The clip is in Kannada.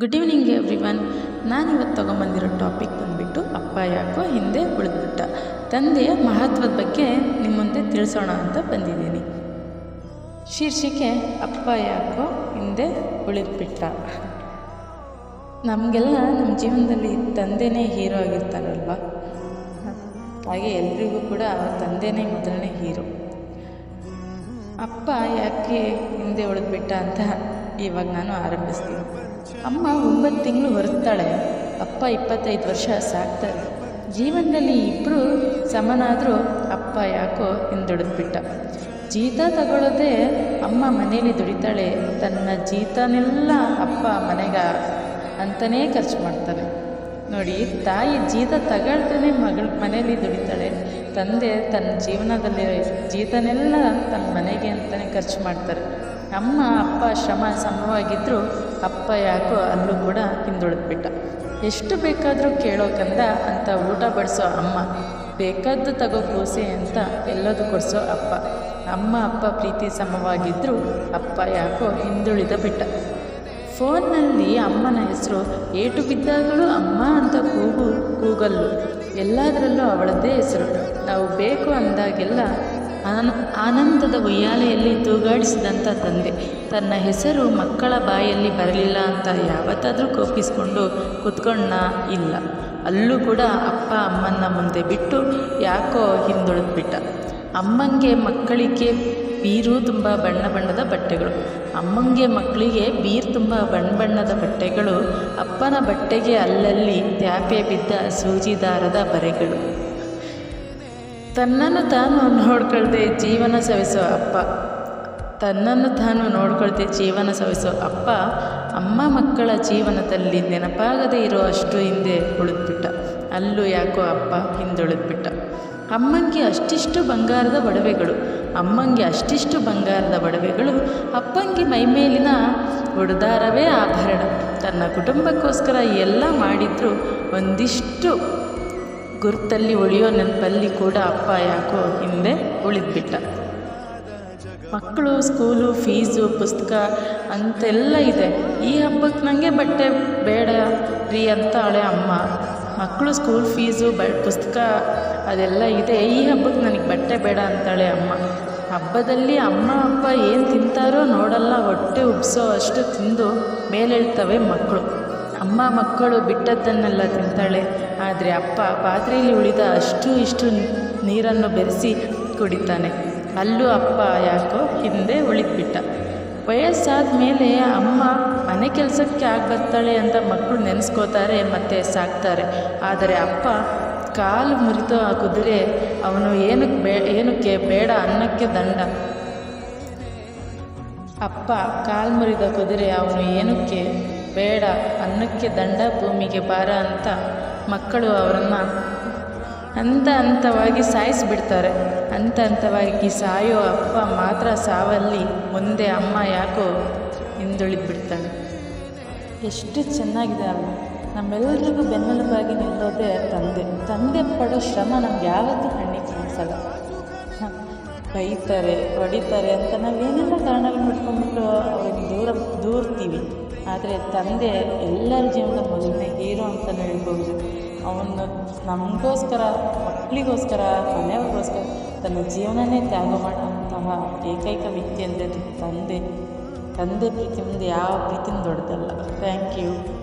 ಗುಡ್ ಈವ್ನಿಂಗ್ ಎವ್ರಿ ಒನ್ ನಾನಿವತ್ತು ತೊಗೊಂಬಂದಿರೋ ಟಾಪಿಕ್ ಬಂದುಬಿಟ್ಟು ಅಪ್ಪ ಯಾಕೋ ಹಿಂದೆ ಉಳಿದ್ಬಿಟ್ಟ. ತಂದೆಯ ಮಹತ್ವದ ಬಗ್ಗೆ ನಿಮ್ಮ ತಿಳಿಸೋಣ ಅಂತ ಬಂದಿದ್ದೀನಿ. ಶೀರ್ಷಿಕೆ ಅಪ್ಪ ಯಾಕೋ ಹಿಂದೆ ಉಳಿದ್ಬಿಟ್ಟ. ನಮಗೆಲ್ಲ ನಮ್ಮ ಜೀವನದಲ್ಲಿ ತಂದೆನೇ ಹೀರೋ ಆಗಿರ್ತಾರಲ್ವ? ಹಾಗೆ ಎಲ್ರಿಗೂ ಕೂಡ ತಂದೆನೇ ಮೊದಲನೇ ಹೀರೋ ಅಪ್ಪ ಯಾಕೆ ಹಿಂದೆ ಉಳಿದ್ಬಿಟ್ಟ ಅಂತ ಇವಾಗ ನಾನು ಆರಂಭಿಸ್ತೀನಿ. ಅಮ್ಮ ಒಂಬತ್ತು ತಿಂಗಳು ಹೊರತಾಳೆ ಅಪ್ಪ ಇಪ್ಪತ್ತೈದು ವರ್ಷ ಸಾಕ್ತಾರೆ. ಜೀವನದಲ್ಲಿ ಇಬ್ಬರು ಸಮನಾದರೂ ಅಪ್ಪ ಯಾಕೋ ಹಿಂದುಡಿದ್ಬಿಟ್ಟ ಜೀತ ತಗೊಳ್ಳೋದೆ ಅಮ್ಮ ಮನೇಲಿ ದುಡಿತಾಳೆ. ತನ್ನ ಜೀತನೆಲ್ಲ ಅಪ್ಪ ಮನೆಗ ಅಂತಲೇ ಖರ್ಚು ಮಾಡ್ತಾರೆ. ನೋಡಿ, ತಾಯಿ ಜೀತ ತಗೊಳ್ತಾನೆ ಮಗಳ ಮನೇಲಿ ದುಡಿತಾಳೆ. ತಂದೆ ತನ್ನ ಜೀವನದಲ್ಲಿ ಜೀತನೆಲ್ಲ ತನ್ನ ಮನೆಗೆ ಅಂತಲೇ ಖರ್ಚು ಮಾಡ್ತಾರೆ. ಅಮ್ಮ, ಅಪ್ಪ ಶ್ರಮ ಸಮವಾಗಿದ್ದರೂ ಅಪ್ಪ ಯಾಕೋ ಅಲ್ಲೂ ಕೂಡ ಹಿಂದುಳಿದ್ಬಿಟ್ಟ. ಎಷ್ಟು ಬೇಕಾದರೂ ಕೇಳೋಕಂದ ಅಂತ ಊಟ ಬಡಿಸೋ ಅಮ್ಮ, ಬೇಕಾದ್ದು ತಗೋ ಕೂಸಿ ಅಂತ ಎಲ್ಲದೂ ಕೊಡಿಸೋ ಅಪ್ಪ. ಅಮ್ಮ, ಅಪ್ಪ ಪ್ರೀತಿ ಸಮವಾಗಿದ್ದರೂ ಅಪ್ಪ ಯಾಕೋ ಹಿಂದುಳಿದ ಬಿಟ್ಟ. ಫೋನ್ನಲ್ಲಿ ಅಮ್ಮನ ಹೆಸರು, ಏಟು ಬಿದ್ದಾಗಲೂ ಅಮ್ಮ ಅಂತ ಕೂಗು, ಕೂಗಲ್ಲು. ಎಲ್ಲದರಲ್ಲೂ ಅವಳದ್ದೇ ಹೆಸರು. ನಾವು ಬೇಕು ಅಂದಾಗೆಲ್ಲ ಆನ, ಆನಂದದ ಉಯ್ಯಾಲೆಯಲ್ಲಿ ತೂಗಾಡಿಸಿದಂಥ ತಂದೆ. ತನ್ನ ಹೆಸರು ಮಕ್ಕಳ ಬಾಯಲ್ಲಿ ಬರಲಿಲ್ಲ ಅಂತ ಯಾವತ್ತಾದರೂ ಕೋಪಿಸ್ಕೊಂಡು ಕುತ್ಕೊಂಡ ಇಲ್ಲ. ಅಲ್ಲೂ ಕೂಡ ಅಪ್ಪ ಅಮ್ಮನ ಮುಂದೆ ಬಿಟ್ಟು ಯಾಕೋ ಹಿಂದುಳಿದ್ಬಿಟ್ಟ. ಅಮ್ಮಂಗೆ ಮಕ್ಕಳಿಗೆ ಬೀರು ತುಂಬ ಬಣ್ಣ ಬಣ್ಣದ ಬಟ್ಟೆಗಳು. ಅಮ್ಮಂಗೆ ಮಕ್ಕಳಿಗೆ ಬೀರು ತುಂಬ ಬಣ್ಣ ಬಣ್ಣದ ಬಟ್ಟೆಗಳು. ಅಪ್ಪನ ಬಟ್ಟೆಗೆ ಅಲ್ಲಲ್ಲಿ ತ್ಯಾಪೆ ಬಿದ್ದ ಸೂಜಿದಾರದ ಬರೆಗಳು. ತನ್ನನ್ನು ತಾನು ನೋಡ್ಕೊಳ್ದೆ ಜೀವನ ಸವಿಸೋ ಅಪ್ಪ. ತನ್ನನ್ನು ತಾನು ನೋಡ್ಕೊಳ್ದೆ ಜೀವನ ಸವಿಸೋ ಅಪ್ಪ ಅಮ್ಮ ಮಕ್ಕಳ ಜೀವನದಲ್ಲಿ ನೆನಪಾಗದೇ ಇರೋ ಅಷ್ಟು ಹಿಂದೆ ಉಳಿದ್ಬಿಟ್ಟ. ಅಲ್ಲೂ ಯಾಕೋ ಅಪ್ಪ ಹಿಂದುಳಿದ್ಬಿಟ್ಟ. ಅಮ್ಮಂಗೆ ಅಷ್ಟಿಷ್ಟು ಬಂಗಾರದ ಒಡವೆಗಳು, ಅಮ್ಮಂಗೆ ಅಷ್ಟಿಷ್ಟು ಬಂಗಾರದ ಒಡವೆಗಳು, ಅಪ್ಪಂಗೆ ಮೈಮೇಲಿನ ಒಡದಾರವೇ ಆಭರಣ. ತನ್ನ ಕುಟುಂಬಕ್ಕೋಸ್ಕರ ಎಲ್ಲ ಮಾಡಿದರೂ ಒಂದಿಷ್ಟು ಗುರುತಲ್ಲಿ ಉಳಿಯೋ ನೆನಪಲ್ಲಿ ಕೂಡ ಅಪ್ಪ ಯಾಕೋ ಹಿಂದೆ ಉಳಿದ್ಬಿಟ್ಟ. ಮಕ್ಕಳು, ಸ್ಕೂಲು, ಫೀಸು, ಪುಸ್ತಕ ಅಂತೆಲ್ಲ ಇದೆ. ಈ ಹಬ್ಬಕ್ಕೆ ನನಗೆ ಬಟ್ಟೆ ಬೇಡ ರೀ ಅಂತಾಳೆ ಅಮ್ಮ. ಮಕ್ಕಳು, ಸ್ಕೂಲ್ ಫೀಸು, ಬ, ಪುಸ್ತಕ ಅದೆಲ್ಲ ಇದೆ. ಈ ಹಬ್ಬಕ್ಕೆ ನನಗೆ ಬಟ್ಟೆ ಬೇಡ ಅಂತಾಳೆ ಅಮ್ಮ. ಹಬ್ಬದಲ್ಲಿ ಅಮ್ಮ, ಅಪ್ಪ ಏನು ತಿಂತಾರೋ ನೋಡಲ್ಲ, ಹೊಟ್ಟೆ ಉಬ್ಸೋ ಅಷ್ಟು ತಿಂದು ಮೇಲೇಳ್ತವೆ ಮಕ್ಕಳು. ಅಮ್ಮ ಮಕ್ಕಳು ಬಿಟ್ಟದ್ದನ್ನೆಲ್ಲ ತಿಂತಾಳೆ. ಆದರೆ ಅಪ್ಪ ಪಾತ್ರೆಯಲ್ಲಿ ಉಳಿದ ಅಷ್ಟು ಇಷ್ಟು ನೀರನ್ನು ಬೆರೆಸಿ ಕುಡಿತಾನೆ. ಅಲ್ಲೂ ಅಪ್ಪ ಯಾಕೋ ಹಿಂದೆ ಉಳಿದ್ಬಿಟ್ಟ. ವಯಸ್ಸಾದ ಮೇಲೆ ಅಮ್ಮ ಮನೆ ಕೆಲಸಕ್ಕೆ ಆಗಿ ಬರ್ತಾಳೆ ಅಂತ ಮಕ್ಕಳು ನೆನೆಸ್ಕೋತಾರೆ ಮತ್ತು ಸಾಕ್ತಾರೆ. ಆದರೆ ಅಪ್ಪ ಕಾಲು ಮುರಿತು ಕುದುರೆ ಅವನು ಏನಕ್ಕೆ ಬೇ, ಏನಕ್ಕೆ ಬೇಡ ಅನ್ನಕ್ಕೆ ದಂಡ. ಅಪ್ಪ ಕಾಲು ಮುರಿದ ಕುದುರೆ ಅವನು ಏನಕ್ಕೆ ಬೇಡ ಅನ್ನಕ್ಕೆ ದಂಡ ಭೂಮಿಗೆ ಬಾರ ಅಂತ ಮಕ್ಕಳು ಅವರನ್ನು ಹಂತ ಹಂತವಾಗಿ ಸಾಯಿಸಿಬಿಡ್ತಾರೆ. ಹಂತ ಹಂತವಾಗಿ ಸಾಯೋ ಅಪ್ಪ ಮಾತ್ರ ಸಾವಲ್ಲಿ ಮುಂದೆ ಅಮ್ಮ ಯಾಕೋ ಹಿಂದುಳಿದ್ಬಿಡ್ತಾಳೆ. ಎಷ್ಟು ಚೆನ್ನಾಗಿದೆ ಅಮ್ಮ. ನಮ್ಮೆಲ್ಲರಿಗೂ ಬೆನ್ನೆಲುಬಾಗಿ ನಿಲ್ಲೋದೇ ತಂದೆ. ತಂದೆ ಪಡೋ ಶ್ರಮ ನಮ್ಗೆ ಯಾವತ್ತೂ ಕಣ್ಣಿಗೆ ಕಾಣಿಸಲ್ಲ. ಬೈತಾರೆ, ಹೊಡಿತಾರೆ ಅಂತ ನಾವೇನೆಲ್ಲ ಕಾರಣಗಳು ಮಾಡ್ಕೊಂಡ್ಬಿಟ್ಟು ಅವ್ರಿಗೆ ದೂರ, ದೂರ್ತೀವಿ. ಆದರೆ ತಂದೆ ಎಲ್ಲರ ಜೀವನದ ಮೊದಲನೇ ಅವನು ನಮಗೋಸ್ಕರ ಮಕ್ಕಳಿಗೋಸ್ಕರ ಮನೆಯವ್ರಿಗೋಸ್ಕರ ತನ್ನ ಜೀವನನೇ ತ್ಯಾಗ ಮಾಡುವಂತಹ ಏಕೈಕ ವ್ಯಕ್ತಿ ಅಂದರೆ ಅದು ತಂದೆ. ತಂದೆ ಪ್ರೀತಿ ಮುಂದೆ ಯಾವ ಪ್ರೀತಿನೂ ದೊಡ್ಡದಲ್ಲ. Thank you